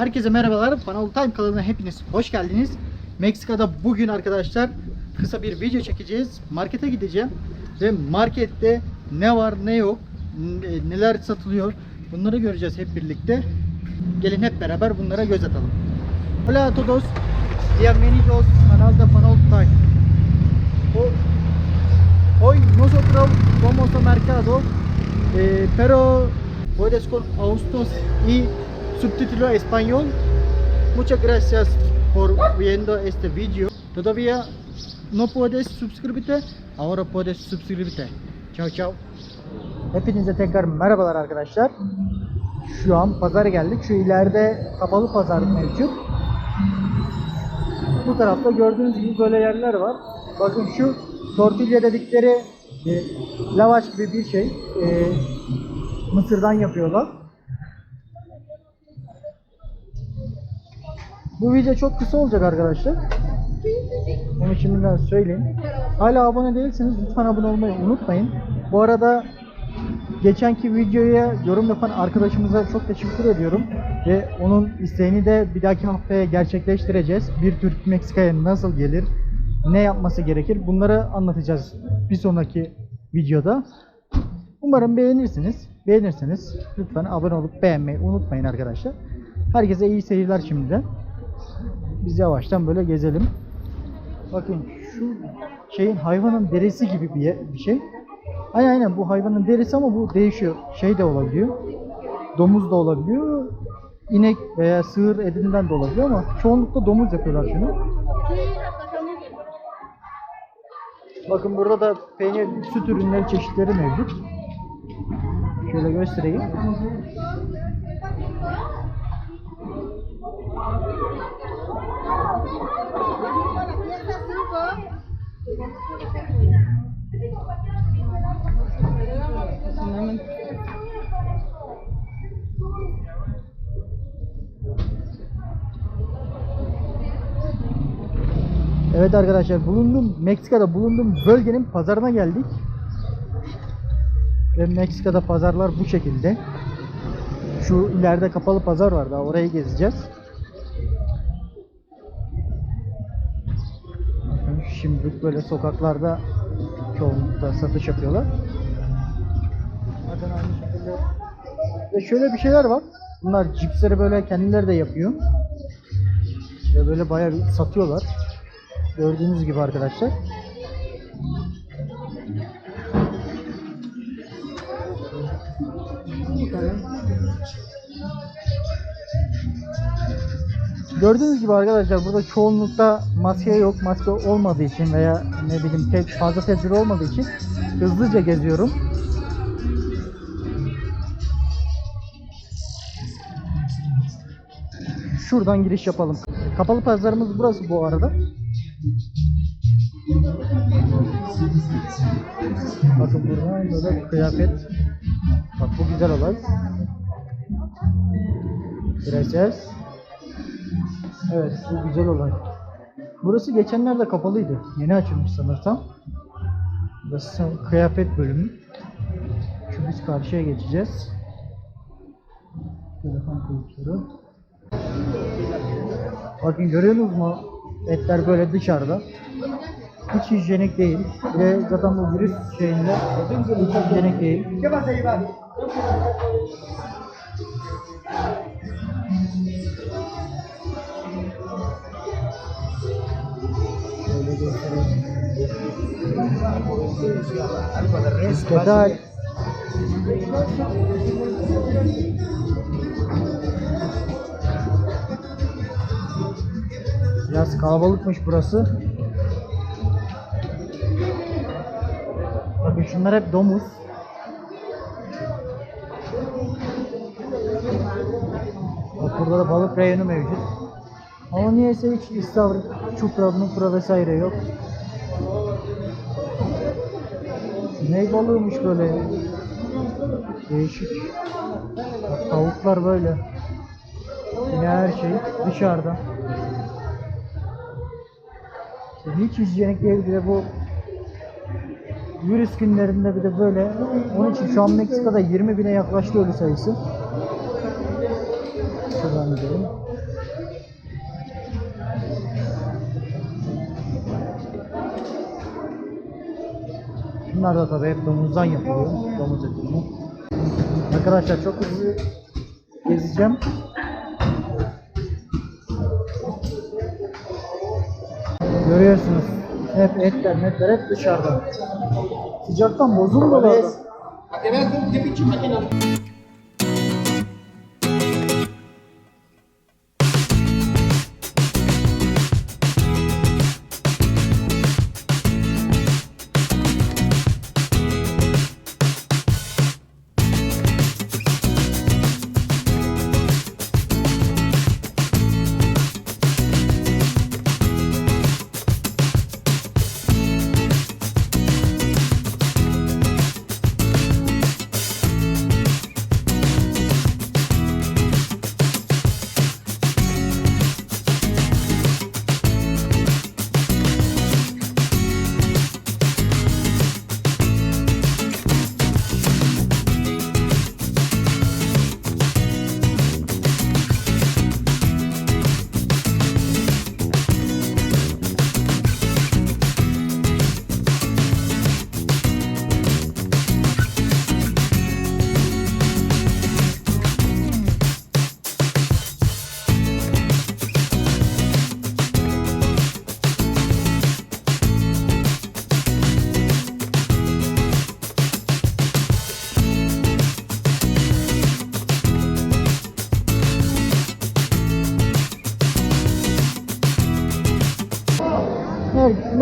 Herkese merhabalar. Fanal Time kanalına hepiniz hoş geldiniz. Meksika'da bugün arkadaşlar kısa bir video çekeceğiz. Markete gideceğim ve markette ne var ne yok, neler satılıyor bunları göreceğiz hep birlikte. Gelin hep beraber bunlara göz atalım. Hola a todos. Bienvenidos canal de Fanal Time. Ho- Hoy nosotros vamos a mercado, eh, pero puedes con Austos y subtítulo español. Muchas gracias por viendo este video. Todavía no puedes suscribirte, ahora puedes suscribirte. Ciao ciao. Hepinize tekrar merhabalar arkadaşlar. Şu an pazara geldik. Şu ileride kapalı pazar mevcut. Bu tarafta gördüğünüz gibi böyle yerler var. Bakın şu tortilla dedikleri e, lavaş gibi bir şey. E, mısırdan yapıyorlar. Bu video çok kısa olacak arkadaşlar. Onu şimdiden söyleyeyim. Hala abone değilseniz lütfen abone olmayı unutmayın. Bu arada geçenki videoya yorum yapan arkadaşımıza çok teşekkür ediyorum. Ve onun isteğini de bir dahaki haftaya gerçekleştireceğiz. Bir Türk Meksika'ya nasıl gelir, ne yapması gerekir bunları anlatacağız bir sonraki videoda. Umarım beğenirsiniz. Beğenirseniz lütfen abone olup beğenmeyi unutmayın arkadaşlar. Herkese iyi seyirler şimdiden. Biz yavaştan böyle gezelim. Bakın şu şeyin hayvanın derisi gibi bir, ye- bir şey. Aynen aynen bu hayvanın derisi ama bu değişiyor. Şey de olabiliyor. Domuz da olabiliyor. İnek veya sığır etinden de olabiliyor ama çoğunlukla domuz yapıyorlar şunu. Bakın burada da peynir, süt ürünleri çeşitleri mevcut. Şöyle göstereyim. Evet arkadaşlar bulunduğum Meksika'da bulunduğum bölgenin pazarına geldik. Ve Meksika'da pazarlar bu şekilde. Şu ileride kapalı pazar var daha orayı gezeceğiz. Bakın Şimdilik böyle sokaklarda çoğunlukla satış yapıyorlar. Zaten aynı şekilde. Ve şöyle bir şeyler var. Bunlar cipsleri böyle kendileri de yapıyor. Ve böyle bayağı satıyorlar. Gördüğünüz gibi arkadaşlar. Gördüğünüz gibi arkadaşlar burada çoğunlukta maske yok. Maske olmadığı için veya ne bileyim tek fazla tedbir olmadığı için hızlıca geziyorum. Şuradan giriş yapalım. Kapalı pazarımız burası bu arada. Bakın burada böyle kıyafet. Bak bu güzel olay. Prenses. Evet bu güzel olay. Burası geçenlerde kapalıydı. Yeni açılmış sanırsam. Burası kıyafet bölümü. Şu biz karşıya geçeceğiz. Telefon kayıtları. Bakın görüyorsunuz mu? Etler böyle dışarıda. Hiç hijyenik değil. De zaten bu virüs şeyinde hiç hijyenik değil. ¿Qué tal? Biraz kalabalıkmış burası. Bakın şunlar hep domuz. Bak burada da balık reyonu mevcut. Ama niyeyse hiç istavrit, çupra, mupra vesaire yok. Ne balığıymış böyle? Değişik. Bak, tavuklar böyle. Yine her şey dışarıda. İşte hiç hijyenik değil bir de bu virüs günlerinde bir de böyle. Onun için şu an Meksika'da 20 bine yaklaştı ölü sayısı. Şuradan gidelim. Bunlar da tabii hep domuzdan yapılıyor. Domuz etinden. Arkadaşlar çok hızlı gezeceğim. Görüyorsunuz. Hep etler, metler hep dışarıda. Sıcaktan bozulmuyorlar. da. Ner-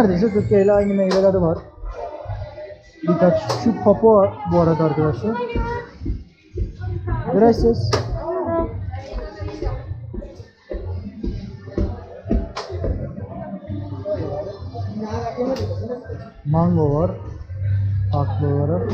Neredeyse Türkiye ile aynı meyveleri var. Birkaç şu papua bu arada arkadaşlar. Gracias. Mango var. Haklı olarak.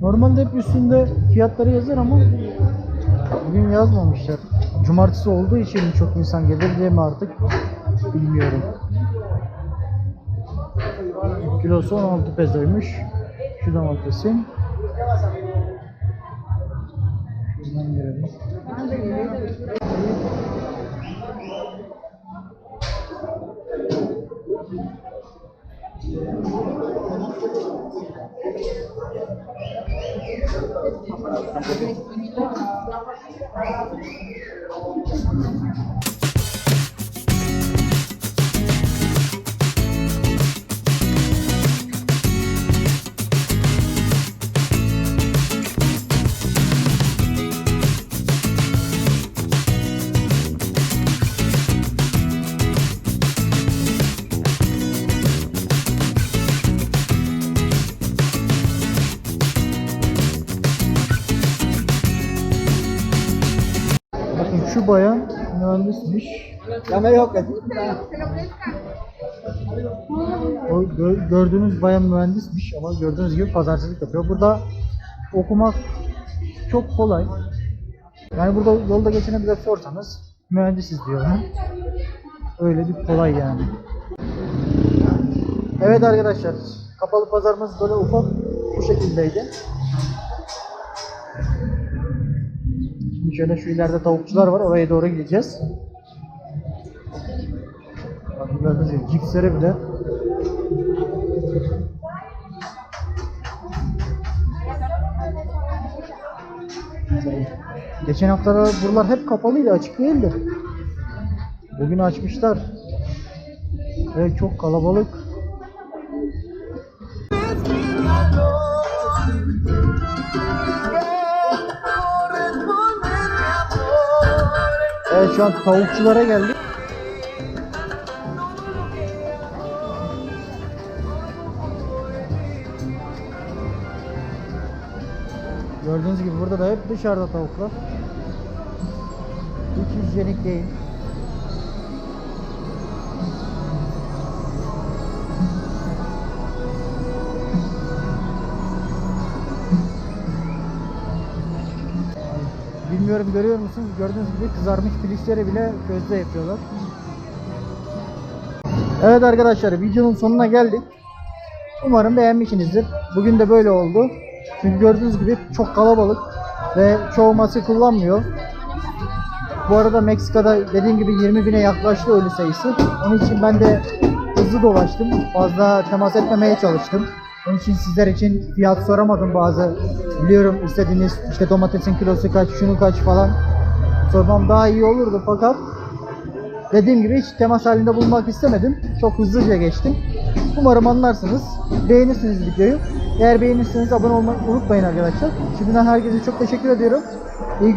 Normalde hep üstünde fiyatları yazar ama bugün yazmamışlar. Cumartesi olduğu için çok insan gelir diye mi artık bilmiyorum. Kilosu 16 pesoymuş. Şu domatesin. Şuradan girelim. Bakın bayan mühendismiş. O gö- gördüğünüz bayan mühendismiş ama gördüğünüz gibi pazarcılık yapıyor. Burada okumak çok kolay. Yani burada yolda geçene bile sorsanız mühendisiz diyor. ha. Öyle bir kolay yani. Evet arkadaşlar, kapalı pazarımız böyle ufak bu şekildeydi. Şöyle şu ileride tavukçular var, oraya doğru gideceğiz. Bak gördüğünüz gibi cipsleri bile Geçen haftalar buralar hep kapalıydı, açık değildi. Bugün açmışlar. Ve çok kalabalık. Evet şu an tavukçulara geldik. Gördüğünüz gibi burada da hep dışarıda tavuklar. Hiç hijyenik değil. Bilmiyorum görüyor musunuz? Gördüğünüz gibi kızarmış pirinçleri bile közde yapıyorlar. Evet arkadaşlar videonun sonuna geldik. Umarım beğenmişsinizdir. Bugün de böyle oldu. Çünkü gördüğünüz gibi çok kalabalık ve çoğu maske kullanmıyor. Bu arada Meksika'da dediğim gibi 20 bine yaklaştı ölü sayısı. Onun için ben de hızlı dolaştım. Fazla temas etmemeye çalıştım. Onun için sizler için fiyat soramadım bazı. Biliyorum istediğiniz işte domatesin kilosu kaç, şunu kaç falan sormam daha iyi olurdu fakat dediğim gibi hiç temas halinde bulunmak istemedim. Çok hızlıca geçtim. Umarım anlarsınız. Beğenirsiniz videoyu. Eğer beğenirseniz abone olmayı unutmayın arkadaşlar. Şimdiden herkese çok teşekkür ediyorum. İyi